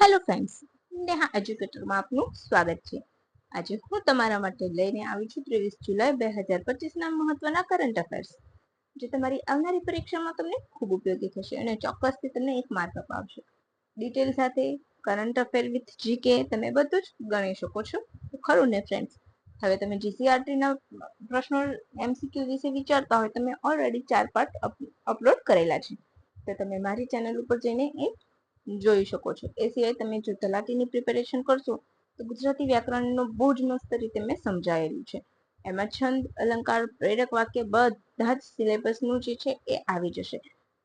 Hello friends Neha એજ્યુકેટરમાં આપનું સ્વાગત છે. આજે હું તમારા માટે લઈને આવી છું ત્રેવીસ જુલાઈ બે હજાર પચીસના મહત્વના કરંટ અફેર્સ જે તમારી આવનારી પરીક્ષામાં તમને ખૂબ ઉપયોગી થશે અને ચોક્કસથી તમને એક માર્ક અપાવશે. ડિટેલ સાથે કરંટ અફેર વિથ જીકે તમે બધું જ ગણી શકો છો. ખરું ને ફ્રેન્ડ્સ હવે તમે જીસીઆરટીના પ્રશ્નો એમસીક્યુ વિશે વિચારતા હોય, તમે ઓલરેડી ચાર પાર્ટ અપલોડ કરેલા છે. તો તમે મારી ચેનલ ઉપર જઈને એ જોઈ શકો છો. એ સિવાય તમે જો તલાટીની પ્રિપેરેશન કરશો, તો ગુજરાતી વ્યાકરણનો બહુ જ મસ્ત રીતે મેં સમજાયેલું છે. એમાં છંદ, અલંકાર, પ્રેરક વાક્ય બધા જ સિલેબસનું જે છે એ આવી જશે.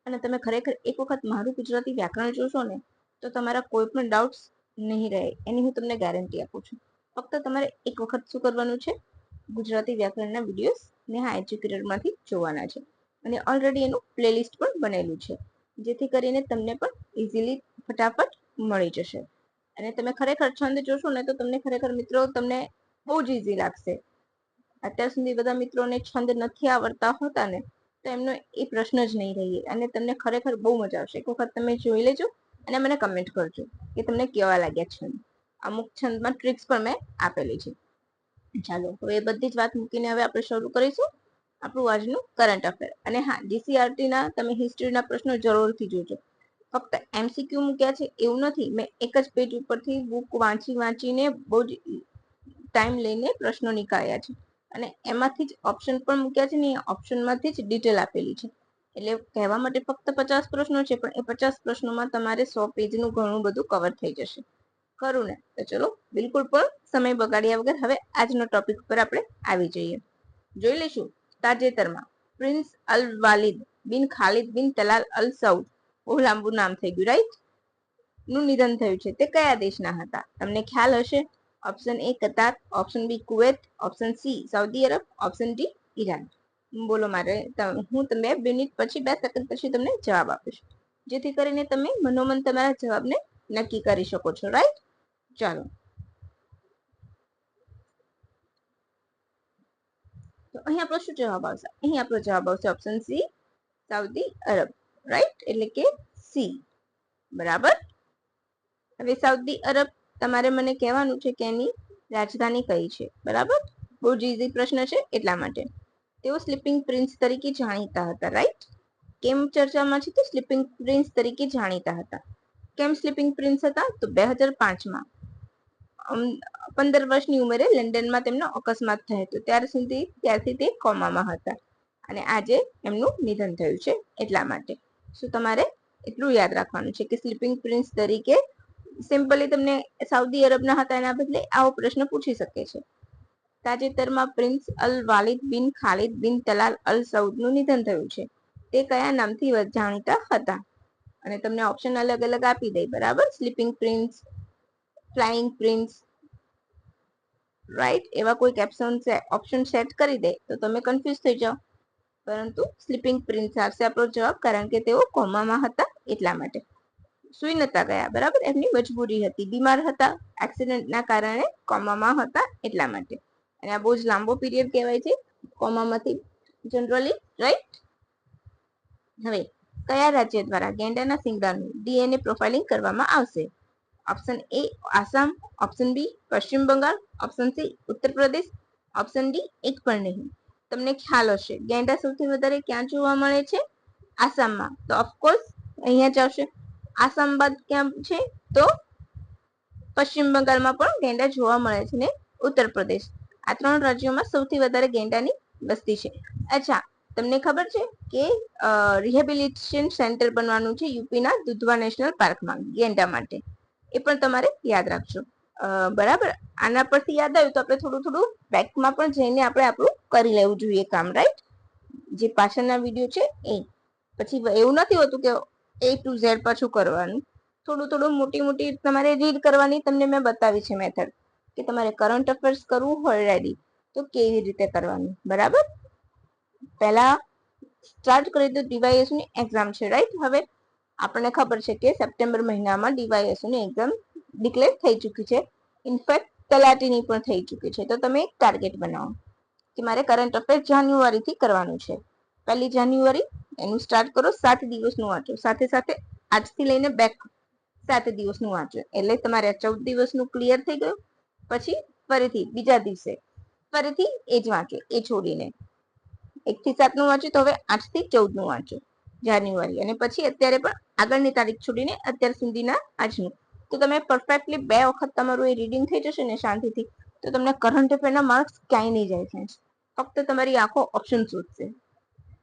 અને તમે ખરેખર એક વખત મારું ગુજરાતી વ્યાકરણ જોશો ને, તો તમારા કોઈ પણ ડાઉટ્સ નહીં રહે. એની હું તમને ગેરંટી આપું છું. ફક્ત તમારે એક વખત શું કરવાનું છે? ગુજરાતી વ્યાકરણના વિડીયોઝ નેહા એજ્યુકેટરમાંથી જોવાના છે. અને ઓલરેડી એનું પ્લેલિસ્ટ પણ બનેલું છે. જેથી કરીને તમને પણ ઇઝીલી ફટાફટ મળી જશે. અને તમે ખરેખર છંદ જોશો ને તો તમને ખરેખર મિત્રો તમને બહુ જ ઇઝી લાગશે. અત્યાર સુધી બધા મિત્રોને છંદ નથી આવડતા હોતા ને, તો એમનો એ પ્રશ્ન જ નહીં રહીએ. અને તમને ખરેખર બહુ મજા આવશે. એક વખત તમે જોઈ લેજો અને મને કમેન્ટ કરજો કે તમને કેવા લાગ્યા છંદ. અમુક છંદમાં ટ્રિક્સ પણ મેં આપેલી છે. ચાલો, હવે એ બધી જ વાત મૂકીને હવે આપણે શરૂ કરીશું આપણું આજનું કરંટ અફેર અને હા જીસીઆરટી ના તમે હિસ્ટ્રીના પ્રશ્નો જરૂરથી જોજો. ફક્ત એમસીક્યુ મૂક્યા છે, એવું નથી. મેં એક જ પેજ ઉપરથી બુક વાંચી વાંચીને બહુ જ ટાઈમ લઈને પ્રશ્નો નીકાળ્યા છે. અને એમાંથી જ ઓપ્શન પણ મૂક્યા છે ને એ ઓપ્શનમાંથી જ ડિટેલ આપેલી છે. એટલે કહેવા માટે ફક્ત પચાસ પ્રશ્નો છે, પણ એ પચાસ પ્રશ્નોમાં તમારે સો પેજનું ઘણું બધું કવર થઈ જશે. ખરું ને? તો ચલો, બિલકુલ પણ સમય બગાડ્યા વગર હવે આજનો ટોપિક પર આપણે આવી જઈએ. જોઈ લઈશું તાજેતરમાં. પ્રિન્સ અલ વાલિદ બિન ખાલિદ બિન તલાલ અલ સઉદ બહુ લાંબુ નામ થઈ ગયું રાઈટનું નિધન થયું છે. તે કયા દેશના હતા? તમને ખ્યાલ હશે option A Qatar option B Kuwait option C Saudi Arab option D Iran. બોલો મારે હું તમે બે મિનિટ પછી, બે સેકન્ડ પછી તમને જવાબ આપીશ. જેથી કરીને તમે મનોમન તમારા જવાબને નક્કી કરી શકો છો રાઈટ ચાલો. તો અહીં આપણો શું જવાબ આવશે? અહીં આપણો જવાબ આવશે option C Saudi Arab. Right એટલે કે સી. બરાબર? હવે સાઉદી અરબ, તમારે મને કહેવાનું છે કે એની રાજધાની કઈ છે? બરાબર? બહુ જ ઇઝી પ્રશ્ન છે, એટલા માટે. તેઓ સ્લીપિંગ પ્રિન્સ તરીકે જાણીતા હતા રાઈટ કેમ ચર્ચામાં છે તો સ્લીપિંગ પ્રિન્સ તરીકે જાણીતા હતા? કેમ સ્લીપિંગ પ્રિન્સ હતા? તો બે હજાર પાંચમાં. પંદર વર્ષની ઉંમરે લંડનમાં તેમનો અકસ્માત થયો હતો. ત્યાર સુધી, ત્યારથી તે કોમામાં હતા. અને આજે એમનું નિધન થયું છે, એટલા માટે. શું તમારે? એટલું યાદ રાખવાનું છે કે સ્લીપિંગ પ્રિન્સ તરીકે સિમ્પલી તમને સાઉદી અરબના હતા એના બદલે આવો પ્રશ્ન પૂછી શકે છે. તાજેતરમાં પ્રિન્સ અલ વાલિદ બિન ખાલિદ બિન તલાલ અલ સઉદનું નિધન થયું છે. તે કયા નામથી જાણીતા હતા? અને તમને ઓપ્શન અલગ અલગ આપી દે બરાબર? Sleeping prince flying prince right એવા કોઈ ઓપ્શન સેટ કરી દે તો તમે કન્ફ્યુઝ થઈ જાઓ. પરંતુ સ્લીપિંગ પ્રિન્સ આવશે આપણો જવાબ કારણ કે તેઓ કોમામાં હતા એટલા માટે. સુઈ નતા ગયા, બરાબર? એમની મજબૂરી હતી, બીમાર હતા એક્સિડન્ટના કારણે કોમામાં હતા એટલા માટે. અને આ બહુ જ લાંબો પીરિયડ કહેવાય છે, કોમામાંથી. જનરલી રાઈટ હવે, કયા રાજ્ય દ્વારા ગેંડાના સિંગડાનું ડીએનએ પ્રોફાઇલિંગ કરવામાં આવશે? Option A Assam. Option B પશ્ચિમ Bengal. Option C Uttar Pradesh. Option D એક પણ નહીં. તમને ખ્યાલ હશે. ગેંડા સૌથી વધારે ક્યાં જોવા મળે છે? આસામમાં. તો ઓફકોર્સ અહીંયા જ આવશે. આસામ બાદ ક્યાં છે? તો પશ્ચિમ બંગાળમાં પણ ગેંડા જોવા મળે છે ને? ઉત્તર પ્રદેશ. આ ત્રણ રાજ્યોમાં સૌથી વધારે ગેંડાની વસ્તી છે. અચ્છા, તમને ખબર છે કે રિહેબિલિટેશન સેન્ટર બનવાનું છે યુપીના દુધવા નેશનલ પાર્કમાં ગેંડા માટે. એ પણ તમારે યાદ રાખજો. બરાબર? આના પરથી યાદ આવ્યું તો આપણે થોડું થોડું બેકમાં પણ જઈને આપણે આપણું કરી લેવું જોઈએ કામ રાઈટ જે પાછળના વીડિયો છે એ. પછી એવું નથી હોતું કે એ ટુ ઝેડ પાછું કરવાનું. થોડું થોડું મોટી મોટી તમારે રીડ કરવાની તમને મેં બતાવી છે મેથડ કે તમારે કરંટ અફેર્સ કરવું હોય રેડી તો કેવી રીતે કરવાનું, બરાબર? પહેલા સ્ટાર્ટ કરી દો ડીવાયએસની એક્ઝામ છે રાઈટ હવે આપણને ખબર છે કે સપ્ટેમ્બર મહિનામાં ડીવાયએસની એક્ઝામ ડિક્લેર થઈ ચૂકી છે. ઇનફેક્ટ તલાટીની પણ થઈ ચૂકી છે. તો તમે એક ટાર્ગેટ બનાવો કે મારે કરંટ અફેર જાન્યુઆરીથી કરવાનું છે. પહેલી જાન્યુઆરી, એનું સ્ટાર્ટ કરો, સાત દિવસનું વાંચો. સાથે સાથે આજથી લઈને બેક સાત દિવસનું વાંચો. એટલે તમારે ચૌદ દિવસનું ક્લિયર થઈ ગયું. પછી ફરીથી બીજા દિવસે ફરીથી એ જ વાંચો, એ છોડીને. એકથી સાતનું સાત વાંચ્યું તો હવે આઠથી ચૌદનું વાંચો. જાન્યુઆરી. અને પછી અત્યારે પણ આગળની તારીખ છોડીને અત્યાર સુધીના આજનું. તો તમે પરફેક્ટલી બે વખત તમારું એ રીડિંગ થઈ જશે ને શાંતિથી, તો તમને કરંટ અફેરના માર્ક્સ ક્યાંય નહીં જાય છે ફક્ત તમારી આંખો ઓપ્શન શોધશે.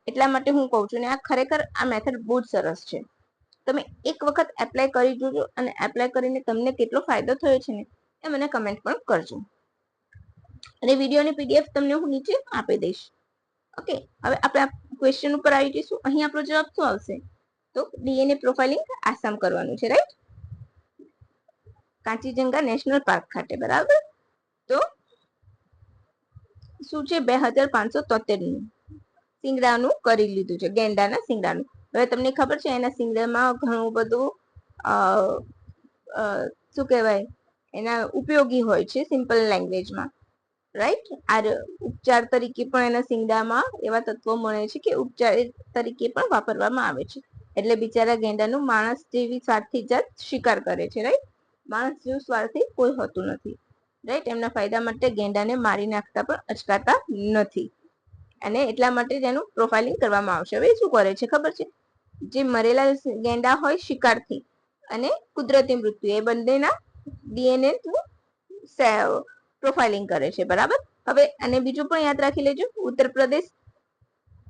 એટલા માટે હું કહું છું ને, આ ખરેખર આ મેથડ બહુ જ સરસ છે. તમે એક વખત એપ્લાય કરી જોજો અને એપ્લાય કરીને તમને કેટલો ફાયદો થયો છે ને, એ મને કમેન્ટ પણ કરજો. અને વિડીયોની પીડીએફ તમને હું નીચે આપી દઈશ. ઓકે હવે આપણે ક્વેશ્ચન ઉપર આવી જઈશું. અહીં આપણો જવાબ શું આવશે? તો ડીએનએ પ્રોફાઇલિંગ આસામ કરવાનું છે રાઈટ કાંચીજંગા નેશનલ પાર્ક ખાતે, બરાબર? તો શું છે? બે હજાર પાંચસો તોતેરનું સિંગડાનું કરી લીધું છે, ગેંડાના સિંગડાનું. હવે તમને ખબર છે, એના સિંગડામાં ઘણું બધું શું કહેવાય? એના ઉપયોગી હોય છે, સિમ્પલ લેંગ્વેજમાં, રાઈટ? આ ઉપચાર તરીકે પણ એના સિંગડામાં એવા તત્વો મળે છે કે ઉપચાર તરીકે પણ વાપરવામાં આવે છે. એટલે બિચારા ગેંડાનું માણસ જેવી સાથી જાત શિકાર કરે છે, રાઈટ? માણસ જેવું સ્વાર્થી કોઈ હોતું નથી. રાઈટ એમના ફાયદા માટે ગેંડાને મારી નાખતા પણ અચકાતા નથી. અને એટલા માટે તેનું પ્રોફાઇલિંગ કરવામાં આવશે. હવે શું કરે છે? ખબર છે? જે મરેલા ગેંડા હોય શિકારથી અને કુદરતી મૃત્યુ, એ બંનેના ડીએનએ પ્રોફાઇલિંગ કરે છે. બરાબર? હવે અને બીજું પણ યાદ રાખી લેજો. ઉત્તર પ્રદેશ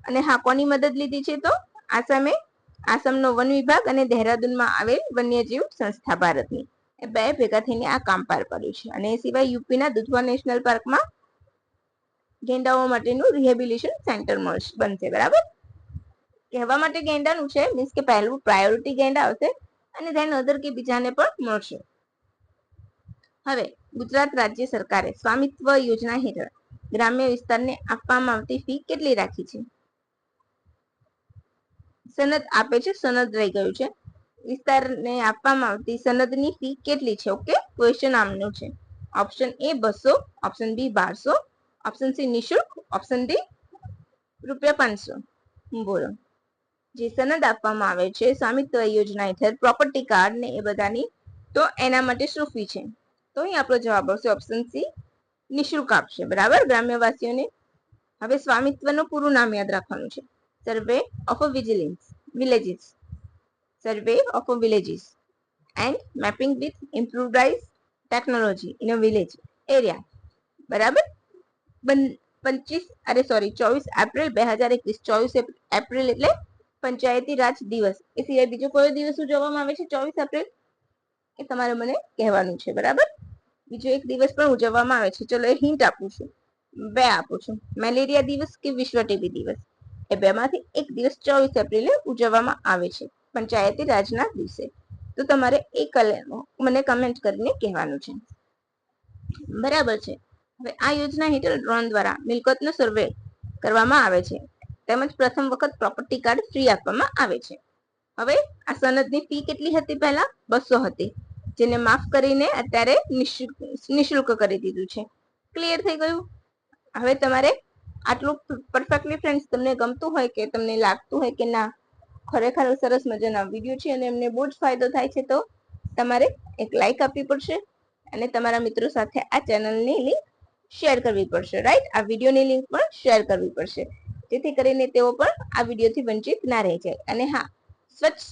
અને હા કોની મદદ લીધી છે તો આસામે આસામનો વન વિભાગ અને દહેરાદૂનમાં આવેલ વન્યજીવ સંસ્થા ભારતની. એ બે ભેગા થઈને આ કામ પાર પાડ્યું છે. અને એ સિવાય યુપીના દુધવા નેશનલ પાર્કમાં ગેંડાઓ માટેનું રિહેબિલિટેશન સેન્ટર બનશે, બરાબર? કહેવા માટે ગેંડાનું છે મીન્સ કે પહેલું પ્રાયોરિટી ગેંડા આવશે અને ધેન અધર કે બીજાને પણ મળશે. હવે, ગુજરાત રાજ્ય સરકારે સ્વામિત્વ યોજના હેઠળ ગ્રામ્ય વિસ્તારને આપવામાં આવતી ફી કેટલી રાખી છે? સનદ આપે છે, સનદ રહી ગયું છે. વિસ્તારને આપવામાં આવતી સનદની ફી કેટલી છે? ઓકે ક્વેશ્ચન આમનું છે. ઓપ્શન એ બસો ઓપ્શન બી બારસો ઓપ્શન સી નિશુલ્ક ઓપ્શન ડી રૂપિયા પાંચસો. બોલો. જે સનદ આપવામાં આવે છે, સ્વામિત્વ યોજના હેઠળ પ્રોપર્ટી કાર્ડ ને એ બધાની, તો એના માટે શું ફી છે? તો અહીં આપણો જવાબ આવશે ઓપ્શન સી નિશુલ્ક આપશે. બરાબર? ગ્રામ્યવાસીઓને હવે સ્વામિત્વનું પૂરું નામ યાદ રાખવાનું છે. Survey of vigilance villages survey of villages and mapping with improvised technology in a village area બરાબર? પંચીસ, અરે સોરી ચોવીસ એપ્રિલ બે હજાર એકવીસ. ચોવીસ એપ્રિલ એટલે પંચાયતી રાજ દિવસ. એ સિવાય બીજો કયો દિવસ ઉજવવામાં આવે છે? ચોવીસ એપ્રિલ? એ તમારે મને કહેવાનું છે, બરાબર? બીજો એક દિવસ પણ ઉજવવામાં આવે છે. ચલો, એ હિન્ટ આપું છું. બે આપું છું. મેલેરિયા દિવસ કે વિશ્વ ટીબી દિવસ? એ બેમાંથી એક દિવસ ચોવીસ એપ્રિલે ઉજવવામાં આવે છે. પંચાયતી રાજના દિવસે. તો તમારે એ મને કમેન્ટ કરીને કહેવાનું છે. બરાબર છે. હવે આ યોજના હેઠળ ડ્રોન દ્વારા મિલકતનો સર્વે કરવામાં આવે છે. તેમજ પ્રથમ વખત પ્રોપર્ટી કાર્ડ ફ્રી આપવામાં આવે છે. હવે આ સનદની ફી કેટલી હતી પહેલા? બસો હતી. જેને માફ કરીને અત્યારે નિશુલ્ક કરી દીધું છે. ક્લિયર થઈ ગયું? હવે તમારે આટલું પરફેક્ટલી ફ્રેન્ડ્સ તમને ગમતું હોય કે તમને લાગતું હોય કે ના ખરેખર સરસ મજાના વીડિયો છે અને એમને બહુ જ ફાયદો થાય છે તો તમારે એક લાઈક આપવી પડશે અને તમારા મિત્રો સાથે આ ચેનલની લિંક શેર કરવી પડશે રાઈટ આ વિડીયોની લિંક પણ શેર કરવી પડશે. જેથી કરીને તેઓ પણ આ વિડીયોથી વંચિત ના રહી જાય. અને હા, સ્વચ્છ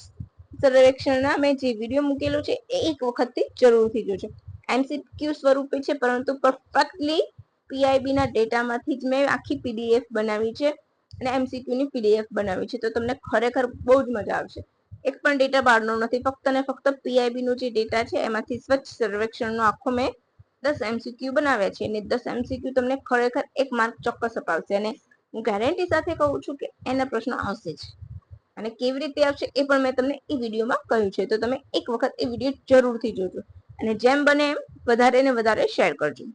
સર્વેક્ષણના મેં જે વીડિયો મૂકેલો છે એ એક વખતથી જરૂરથી જોજો. એમસીક્યુ સ્વરૂપે છે, પરંતુ પરફેક્ટલી પીઆઈબીના ડેટામાંથી જ મેં આખી પીડીએફ બનાવી છે. અને એમસીક્યુ ની પીડીએફ બનાવી છે, તો તમને ખરેખર બહુ જ મજા આવશે. એક પણ ડેટા બહારનો નથી, ફક્ત ને ફક્ત પીઆઈબી નો જે ડેટા છે, એમાંથી સ્વચ્છ સર્વેક્ષણનો આખો મેં દસ એમસીક્યુ બનાવ્યા છે અને દસ એમસીક્યુ તમને ખરેખર એક માર્ક ચોક્કસ અપાવશે. અને હું ગેરંટી સાથે કહું છું કે એના પ્રશ્નો આવશે જ. અને કેવી રીતે આવશે એ પણ મેં તમને એ વિડીયોમાં કહ્યું છે, તો તમે એક વખત એ વીડિયો જરૂરથી જોજો. અને જેમ બને એમ વધારે ને વધારે શેર કરજો.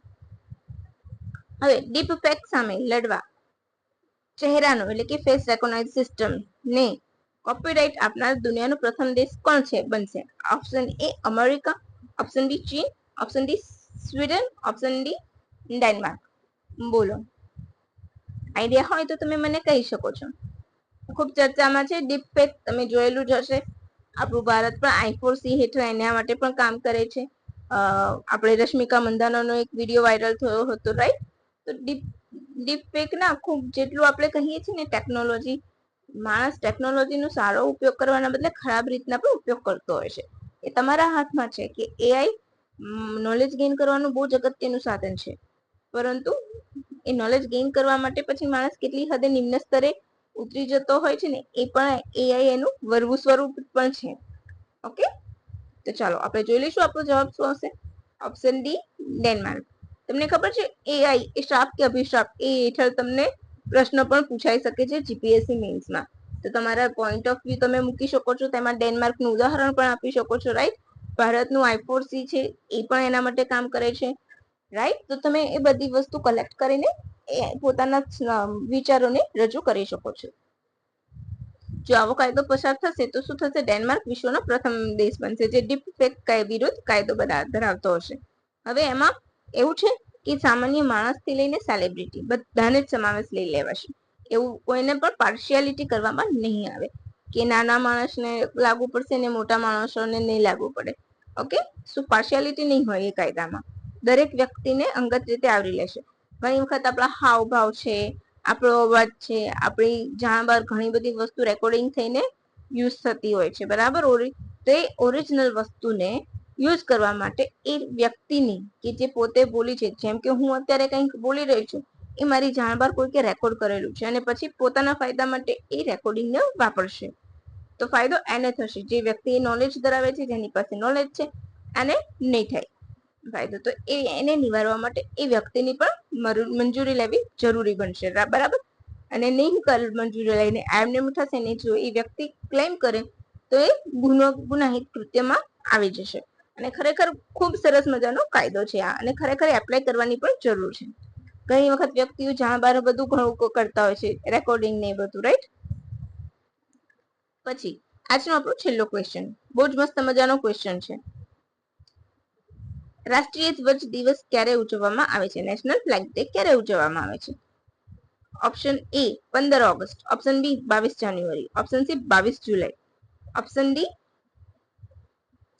હવે ડીપ ફેક સામે લડવા. ચહેરાનો, એટલે કે ફેસ રેકોગ્નાઇઝ સિસ્ટમ ને કોપીરાઇટ આપનાર દુનિયાનો પ્રથમ દેશ કોણ છે? બનશે. Option A America option B ચીન. Option D Sweden option D Denmark બોલો. આઈડિયા હોય તો તમે મને કહી શકો છો. ખૂબ ચર્ચામાં છે ડીપ ફેક તમે જોયેલું જ હશે. આપણું ભારત પણ આઈફોર સી હેઠળ એના માટે પણ કામ કરે છે. આપણે રશ્મિકા મંદાનાનો એક વીડિયો વાયરલ થયો હતો રાઈટ તો ડીપ ડીપ ફેક ના ખૂબ જેટલું આપણે કહીએ છીએ ને ટેકનોલોજી માણસ ટેકનોલોજીનો સારો ઉપયોગ કરવાના બદલે ખરાબ રીતના પણ ઉપયોગ કરતો હોય છે. એ તમારા હાથમાં છે કે એઆઈ નોલેજ ગેઇન કરવાનું બહુ જ અગત્યનું સાધન છે. પરંતુ એ નોલેજ ગેઇન કરવા માટે પછી માણસ કેટલી હદે નિમ્ન સ્તરે ઉતરી જતો હોય છે ને, એ પણ એઆઈ એનું વરવું સ્વરૂપ પણ છે. ઓકે તો ચાલો, આપણે જોઈ લઈશું આપણો જવાબ શું હશે ઓપ્શન ડી ડેનમાર્ક તમને ખબર છે? એઆઈ એ શ્રાપ કે અભિશાપ? એ હેઠળ તમને પ્રશ્ન પણ પૂછાઈ શકે છે જીપીએસસી મેન્સમાં તો તમારા પોઈન્ટ ઓફ વ્યૂ તમે મૂકી શકો છો. તેમાં ડેનમાર્કનું ઉદાહરણ પણ આપી શકો છો રાઈટ ભારતનું આઈફોર સી છે, એ પણ એના માટે કામ કરે છે રાઈટ તો તમે એ બધી વસ્તુ કલેક્ટ કરીને પોતાના વિચારોને રજૂ કરી શકો છો. જો આવો કાયદો પસાર થશે, તો શું થશે? ડેનમાર્ક વિશ્વનો પ્રથમ દેશ બનશે, જે ડીપ ફેક વિરુદ્ધ કાયદો ધરાવતો હશે. હવે એમાં એવું છે કે સામાન્ય માણસથી લઈને સેલિબ્રિટી બધાને જ સમાવેશ લઈ લેવાશે એવું કોઈને પણ પાર્શિયાલિટી કરવામાં નહીં આવે. કે નાના માણસને લાગુ પડશે ને મોટા માણસોને નહીં લાગુ પડે. ઓકે શું પાર્શિયાલિટી નહીં હોય એ કાયદામાં? દરેક વ્યક્તિને અંગત રીતે આવરી લેશે ઘણી વખત આપણા હાવભાવ છે, આપણો અવાજ છે, આપણી જાણ બહાર ઘણી બધી વસ્તુ રેકોર્ડિંગ થઈને યુઝ થતી હોય છે. બરાબર? તો એ ઓરિજિનલ વસ્તુને યુઝ કરવા માટે એ વ્યક્તિની કે જે પોતે બોલી છે, જેમ કે હું અત્યારે કંઈક બોલી રહી છું, એ મારી જાણબાર કોઈકે રેકોર્ડ કરેલું છે અને પછી પોતાના ફાયદા માટે એ રેકોર્ડિંગને વાપરશે. તો ફાયદો એને થશે, જે વ્યક્તિ એ નોલેજ ધરાવે છે, જેની પાસે નોલેજ છે, એને નહીં થાય. ફાયદો તો એ એને નિવારવા માટે એ વ્યક્તિની પણ મંજૂરી લેવી જરૂરી બનશે બરાબર? અને નહીં મંજૂરી લઈને એમને થશે ને જો એ વ્યક્તિ ક્લેમ કરે, તો એ ગુનો, ગુનાહિત કૃત્યમાં આવી જશે. અને ખરેખર ખૂબ સરસ મજાનો કાયદો છે આ. અને ખરેખર એપ્લાય કરવાની પણ જરૂર છે. ઘણી વખત વ્યક્તિઓ જાણ બાર બધું ઘણું કરતા હોય છે. રેકોર્ડિંગ ને બધું રાઈટ પછી, આજનો આપણો છેલ્લો ક્વેશ્ચન બહુ જ મસ્ત મજાનો ક્વેશ્ચન છે. રાષ્ટ્રીય ધ્વજ દિવસ ક્યારે ઉજવવામાં આવે છે? નેશનલ ફ્લેગ ડે ક્યારે ઉજવવામાં આવે છે? ઓપ્શન એ પંદર ઓગસ્ટ. ઓપ્શન બી બાવીસ જાન્યુઆરી. ઓપ્શન સી બાવીસ જુલાઈ. ઓપ્શન ડી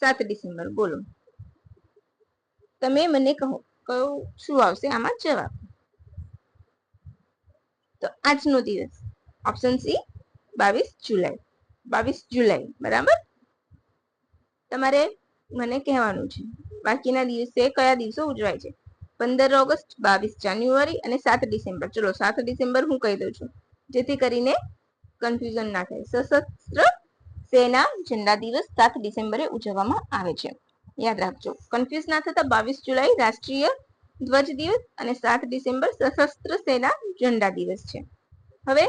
સાત ડિસેમ્બર, બોલો. તમે મને કહો કયો શું આવશે? આમાં જવાબ. તો આજનો દિવસ ઓપ્શન સી બાવીસ જુલાઈ. બાવીસ જુલાઈ, બરાબર? તમારે મને કહેવાનું છે, બાકીના દિવસે કયા દિવસો ઉજવાય છે? પંદર ઓગસ્ટ, બાવીસ જાન્યુઆરી અને સાત ડિસેમ્બર. ચલો, સાત ડિસેમ્બર હું કહી દઉં છું, જેથી કરીને કન્ફ્યુઝન ના થાય. સશસ્ત્ર સેના ઝંડા દિવસ સાત ડિસેમ્બરે ઉજવવામાં આવે છે. યાદ રાખજો કન્ફ્યુઝ ના થતા બાવીસ જુલાઈ રાષ્ટ્રીય ધ્વજ દિવસ અને સાત ડિસેમ્બર સશસ્ત્ર સેના ઝંડા દિવસ છે. હવે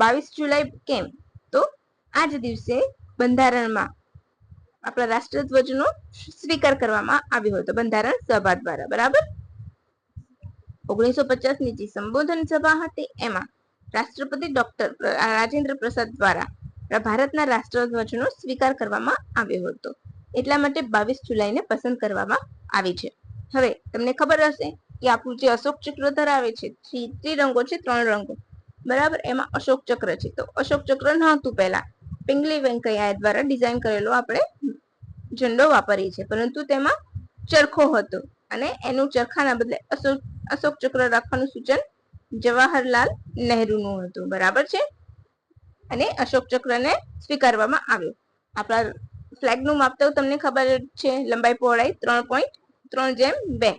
બાવીસ જુલાઈ કેમ? તો આ જ દિવસે બંધારણમાં આપણા રાષ્ટ્રધ્વજનો સ્વીકાર કરવામાં આવ્યો હતો. બંધારણ સભા દ્વારા, બરાબર? ઓગણીસો પચાસની જે સંબોધન સભા હતી, એમાં રાષ્ટ્રપતિ ડોક્ટર રાજેન્દ્ર પ્રસાદ દ્વારા ભારતના રાષ્ટ્રધ્વજનો સ્વીકાર કરવામાં આવ્યો હતો. એટલા માટે બાવીસ જુલાઈને પસંદ કરવામાં આવી છે. હવે તમને ખબર હશે કે આપણું જે અશોક ચક્ર ધરાવે છે ત્રી ત્રિરંગો છે, ત્રણ રંગો. બરાબર? એમાં અશોક ચક્ર છે. તો અશોક ચક્ર નહોતું પહેલા. પિંગલી વેંકૈયા દ્વારા ડિઝાઇન કરેલો આપણે ઝંડો વાપરીએ છીએ. પરંતુ તેમાં ચરખો હતો અને એનું ચરખાના બદલે અશોક અશોક ચક્ર રાખવાનું સૂચન જવાહરલાલ નહેરુનું હતું. બરાબર છે? અને અશોક ચક્રને સ્વીકારવામાં આવ્યો. આપણા ફ્લેગનું માપ તો તમને ખબર છે, લંબાઈ પહોળાઈ ત્રણ પોઈન્ટ ત્રણ જેમ બે.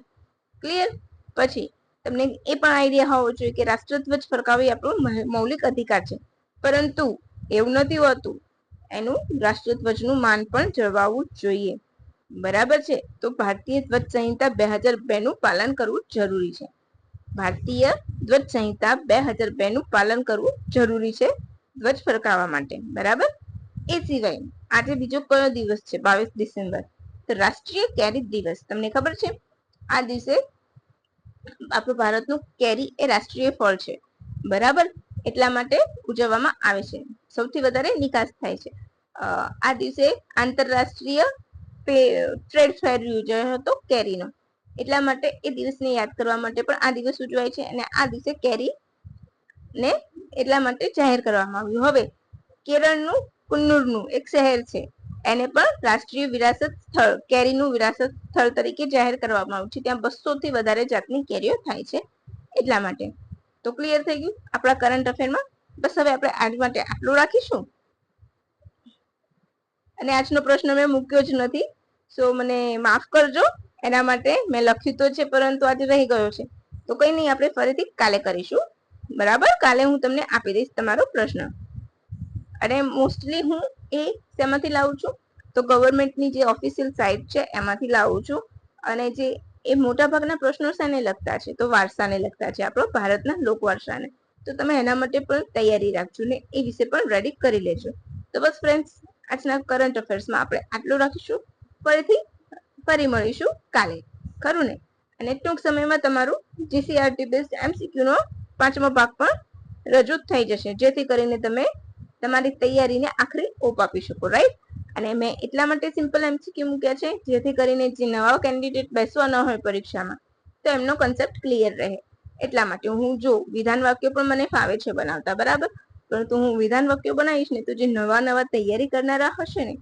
ક્લિયર પછી તમને એ પણ આઈડિયા હોવો જોઈએ કે રાષ્ટ્રધ્વજ ફરકાવી આપણો મૌલિક અધિકાર છે. પરંતુ એવું નથી હોતું. એનું રાષ્ટ્રધ્વજનું માન પણ જળવાવું જોઈએ. બરાબર છે? તો ભારતીય ધ્વજ સંહિતા બે હજાર બે નું પાલન કરવું જરૂરી છે. ભારતીય ધ્વજ સંહિતા બે હજાર બે નું પાલન કરવું જરૂરી છે. ધ્વજ ફરકાવવા માટે, બરાબર? એ સિવાય આજે બીજો કયો દિવસ છે? બાવીસ ડિસેમ્બર. તો રાષ્ટ્રીય કેરી દિવસ, તમને ખબર છે? આ દિવસે આપણું ભારતનું કેરી એ રાષ્ટ્રીય ફળ છે, બરાબર? એટલા માટે ઉજવવામાં આવે છે. સૌથી વધારે નિકાસ થાય છે. આ દિવસે આંતરરાષ્ટ્રીય ટ્રેડ ફેર યોજાયો હતો કેરીનો. એટલા માટે એ દિવસને યાદ કરવા માટે પણ આ દિવસ ઉજવાય છે અને આ દિવસે કેરી ને એટલા માટે જાહેર કરવામાં આવ્યું. હવે કેરળનું કુન્નુરનું એક શહેર છે. એને પણ રાષ્ટ્રીય વિરાસત સ્થળ, કેરીનું વિરાસત સ્થળ તરીકે જાહેર કરવામાં આવ્યું છે. ત્યાં બસો થી વધારે જાતની કેરીઓ થાય છે એટલા માટે. તો ક્લિયર થઈ ગયું? આપણા કરંટ અફેરમાં બસ હવે આપણે આજ માટે આટલું રાખીશું. અને આજનો પ્રશ્ન મેં મૂક્યો જ નથી. સો મને માફ કરજો. એના માટે મેં લખ્યું તો છે, પરંતુ આજે રહી ગયો છે. તો કઈ નહીં, આપણે ફરીથી કાલે કરીશું. બરાબર? કાલે હું તમને આપી દઈશ તમારો પ્રશ્ન. અને મોસ્ટલી હું એ શેમાંથી લાવું છું? તો ગવર્મેન્ટની જે ઓફિશિયલ સાઇટ છે, એમાંથી લાવું છું. અને જે એ મોટાભાગના પ્રશ્નો શાને લગતા છે? તો વારસાને લગતા છે, આપણો ભારતના લોકવારસાને. તો તમે એના માટે પણ તૈયારી રાખજો ને એ વિશે પણ રેડી કરી લેજો. તો બસ ફ્રેન્ડ્સ આજના કરંટ અફેર્સમાં આપણે આટલું રાખીશું. ફરીથી ફરી મળીશું કાલે. ખરું ને? અને ટૂંક સમયમાં તમારું જીસીઆરટી બેસ્ડ એમસીક્યુ નો પાંચમો ભાગ પણ રજૂ થઈ જશે. જેથી કરીને તમે તમારી તૈયારીને આખરી ઓપ આપી શકો રાઈટ અને મેં એટલા માટે સિમ્પલ એમસીક્યુ મૂક્યા છે, જેથી કરીને જે નવા કેન્ડિડેટ બેસવા ન હોય પરીક્ષામાં, તો એમનો કન્સેપ્ટ ક્લિયર રહે. એટલા માટે હું જો વિધાન વાક્યો પણ મને ફાવે છે બનાવતા, બરાબર? પરંતુ હું વિધાન વાક્યો બનાવીશ ને, તો જે નવા નવા તૈયારી કરનારા હશે ને,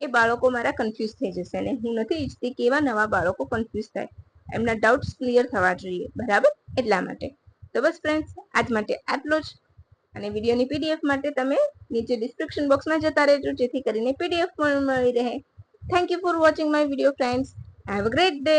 એ બાળકો મારા કન્ફ્યુઝ થઈ જશે ને, હું નથી ઈચ્છતી કે એવા નવા બાળકો કન્ફ્યુઝ થાય. એમના ડાઉટ્સ ક્લિયર થવા જોઈએ, બરાબર? એટલા માટે. તો બસ ફ્રેન્ડ્સ આજ માટે આટલો જ. અને વિડીયોની પીડીએફ માટે તમે નીચે ડિસ્ક્રિપ્શન બોક્સમાં જતા રહેજો, જેથી કરીને પીડીએફ પણ મળી રહે. Thank you for watching my video friends have a great day